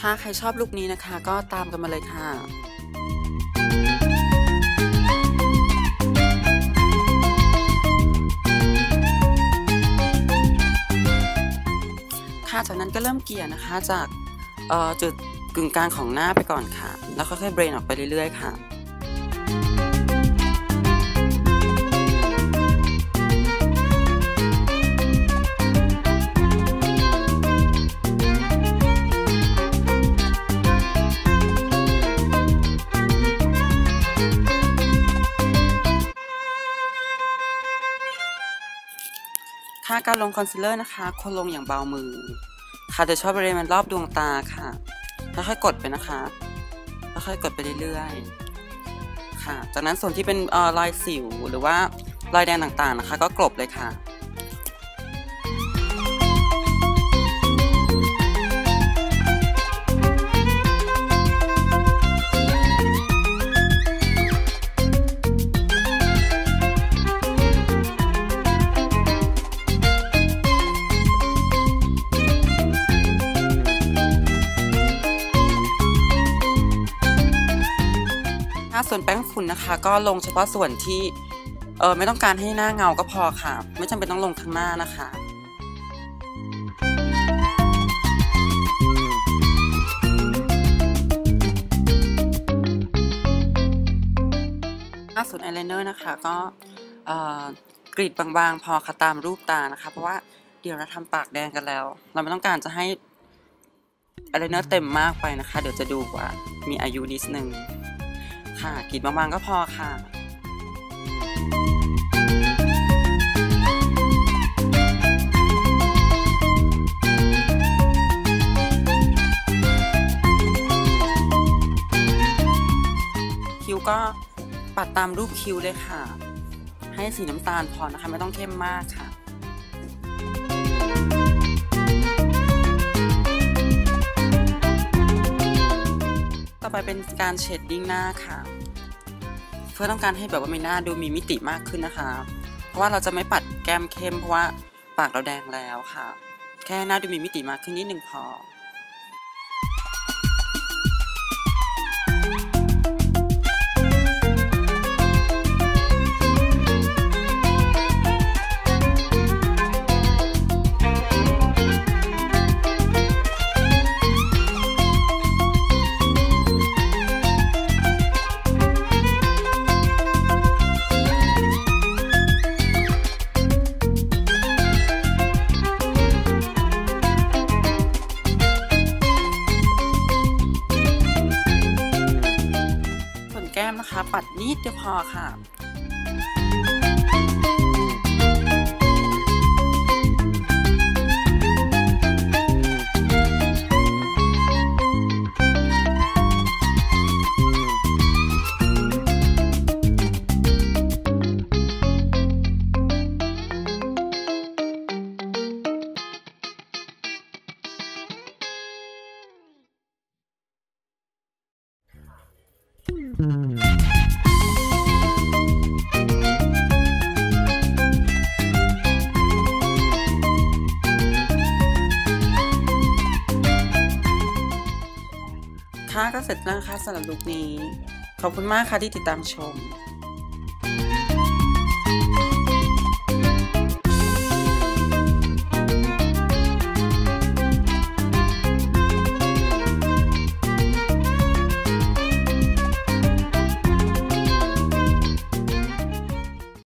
ค่ะใครชอบลุคนี้นะคะ ก็ตามกันมาเลยค่ะค่ะจากนั้นก็เริ่มเกลี่ยนะคะจากจุดกึ่งกลางของหน้าไปก่อนค่ะ แล้วค่อยๆเบรนออกไปเรื่อยๆค่ะ ถ้าการลงคอนซีลเลอร์นะคะควรลงอย่างเบามือ ค่ะโดยเฉพาะบริเวณรอบดวงตาค่ะแล้วค่อยกดไปนะคะแล้วค่อยกดไปเรื่อยๆ ค่ะ จากนั้นส่วนที่เป็นเอ่อรอยสิวหรือว่ารอยแดงต่างๆนะคะ ก็กลบเลยค่ะ ส่วนแป้งฝุ่นนะคะ ก็ลงเฉพาะส่วนที่เออไม่ต้องการให้หน้าเงาก็พอค่ะ ไม่จำเป็นต้องลงทั้งหน้านะคะส่วนอายไลเนอร์นะคะก็กรีดบางๆ พอค่ะตามรูปตานะคะ เพราะว่าเดี๋ยวเราทำปากแดงกันแล้ว เราไม่ต้องการจะให้อายไลเนอร์เต็มมากไปนะคะ เดี๋ยวจะดูว่ามีอายุนิดนึง ค่ะกรีดบางๆก็พอค่ะคิ้วก็ปัดตามรูปคิ้วเลยค่ะ ให้สีน้ำตาลพอนะคะ ไม่ต้องเข้มมากค่ะ อไปเป็นการเชดดิ้งหน้าค่ะ เพื่อต้องการให้แบบว่ามีหน้าดูมีมิติมากขึ้นนะคะ เพราะว่าเราจะไม่ปัดแก้มเข้มเพราะว่าปากเราแดงแล้วค่ะ แค่หน้าดูมีมิติมากขึ้นนิดนึงพอ ก้มนะคะ ปัดนิดเดียวพอค่ะค่ะ ก็เสร็จแล้วนะคะสำหรับลุคนี้ ขอบคุณมากค่ะที่ติดตามชม